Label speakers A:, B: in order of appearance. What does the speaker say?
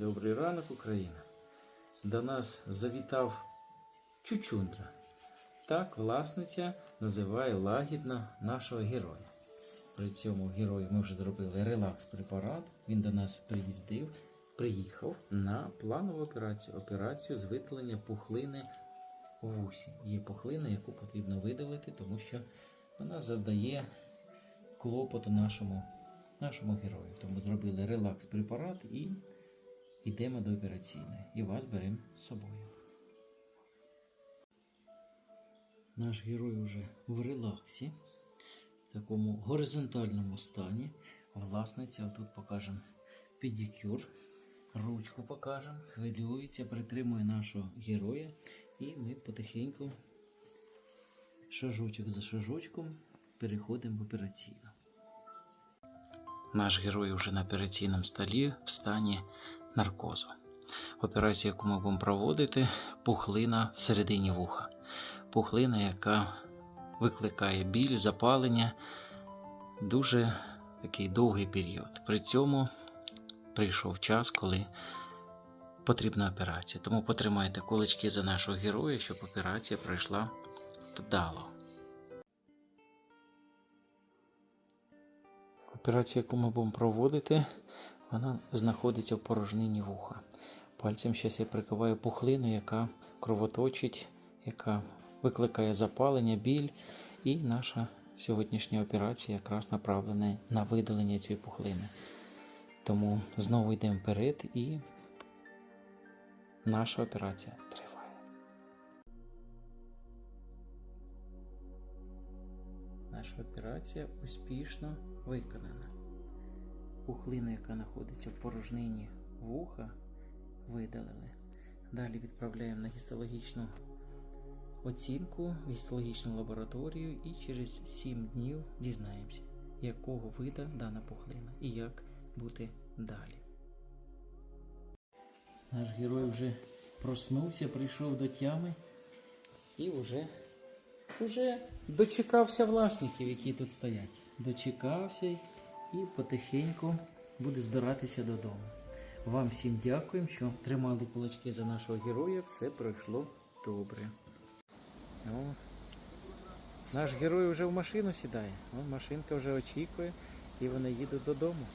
A: Добрий ранок, Україна. До нас завітав Чучундра. Так власниця називає лагідно нашого героя. При цьому герою ми вже зробили релакс-препарат. Він до нас приїздив, приїхав на планову операцію. Операцію з видалення пухлини в вусі. Є пухлина, яку потрібно видалити, тому що вона завдає клопоту нашому, нашому герою. Тому зробили релакс-препарат і йдемо до операційної. І вас беремо з собою. Наш герой вже в релаксі, в такому горизонтальному стані. Власниця, тут покажемо педикюр, ручку покажемо, хвилюється, притримує нашого героя. І ми потихеньку, шажочок за шажочком, переходимо в операційну. Наш герой вже на операційному столі в стані наркозу. Операція, яку ми будемо проводити, пухлина всередині вуха. Пухлина, яка викликає біль, запалення дуже такий довгий період. При цьому прийшов час, коли потрібна операція. Тому потримайте кулички за нашого героя, щоб операція пройшла вдало. Операція, яку ми будемо проводити, вона знаходиться в порожнині вуха. Пальцем зараз я прикриваю пухлину, яка кровоточить, яка викликає запалення, біль. І наша сьогоднішня операція якраз направлена на видалення цієї пухлини. Тому знову йдемо вперед і наша операція триває. Наша операція успішно виконана. Пухлина, яка знаходиться в порожнині вуха, видалили. Далі відправляємо на гістологічну оцінку в гістологічну лабораторію і через 7 днів дізнаємося, якого вида дана пухлина і як бути далі. Наш герой вже проснувся, прийшов до тями і вже, вже дочекався власників, які тут стоять. Дочекався і потихеньку буде збиратися додому. Вам всім дякуємо, що тримали кулачки за нашого героя. Все пройшло добре. О, наш герой вже в машину сідає. О, машинка вже очікує і вони їдуть додому.